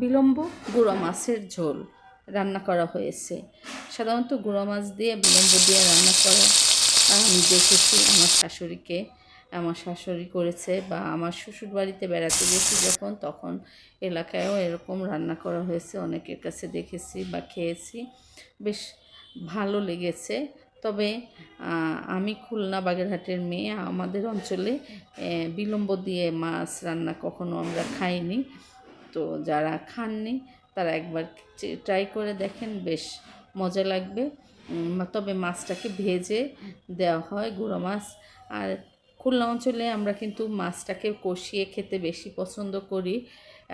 বিলম্ব গুঁড়ো মাছের ঝোল রান্না করা হয়েছে। সাধারণত গুঁড়ো মাছ দিয়ে বিলম্ব দিয়ে রান্না করা। আমি দেখেছি আমার শাশুড়িকে, আমার শাশুড়ি করেছে বা আমার শ্বশুর বাড়িতে বেড়াতে গেছি যখন, তখন এলাকায়ও এরকম রান্না করা হয়েছে। অনেকের কাছে দেখেছি বা খেয়েছি। বেশ ভালো লেগেছে। তবে আমি খুলনা বাগেরহাটের মেয়ে। আমাদের অঞ্চলে বিলম্ব দিয়ে মাছ রান্না কখনো আমরা খাইনি। তো যারা খাননি, তারা একবার ট্রাই করে দেখেন, বেশ মজা লাগবে। তবে মাছটাকে ভেজে দেওয়া হয়, গুঁড়ো মাছ। আর খুলনা অঞ্চলে আমরা কিন্তু মাছটাকে কষিয়ে খেতে বেশি পছন্দ করি।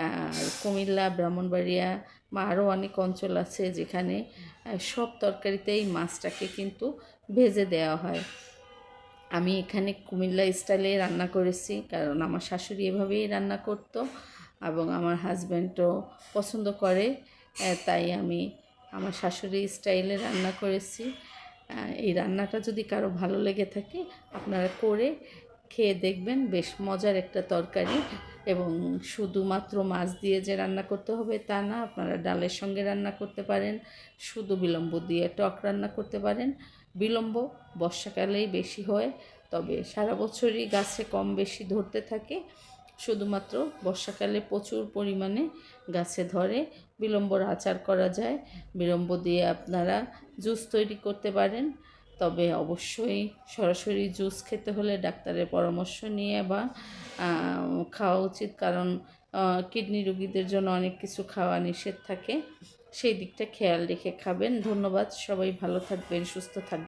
আর কুমিল্লা, ব্রাহ্মণবাড়িয়া বা আরও অনেক অঞ্চল আছে যেখানে সব তরকারিতেই মাছটাকে কিন্তু ভেজে দেওয়া হয়। আমি এখানে কুমিল্লা স্টাইলে রান্না করেছি, কারণ আমার শাশুড়ি এভাবেই রান্না করতো। এবং আমার হাজব্যান্ডও পছন্দ করে তাই আমি আমার শাশুড়ি স্টাইলে রান্না করেছি। এই রান্নাটা যদি কারও ভালো লেগে থাকে, আপনারা করে খেয়ে দেখবেন, বেশ মজার একটা তরকারি। এবং শুধুমাত্র মাছ দিয়ে যে রান্না করতে হবে তা না, আপনারা ডালের সঙ্গে রান্না করতে পারেন, শুধু বিলম্ব দিয়ে টক রান্না করতে পারেন। বিলম্ব বর্ষাকালেই বেশি হয়, তবে সারা বছরই গাছে কম বেশি ধরতে থাকে। শুধুমাত্র বর্ষাকালে প্রচুর পরিমাণে গাছে ধরে বিলম্বর আচার করা যায়। বিলম্ব দিয়ে আপনারা জুস তৈরি করতে পারেন। তবে অবশ্যই সরাসরি জুস খেতে হলে ডাক্তারের পরামর্শ নিয়ে বা খাওয়া উচিত। কারণ কিডনি রোগীদের জন্য অনেক কিছু খাওয়া নিষেধ থাকে। সেই দিকটা খেয়াল রেখে খাবেন। ধন্যবাদ। সবাই ভালো থাকবেন, সুস্থ থাকবেন।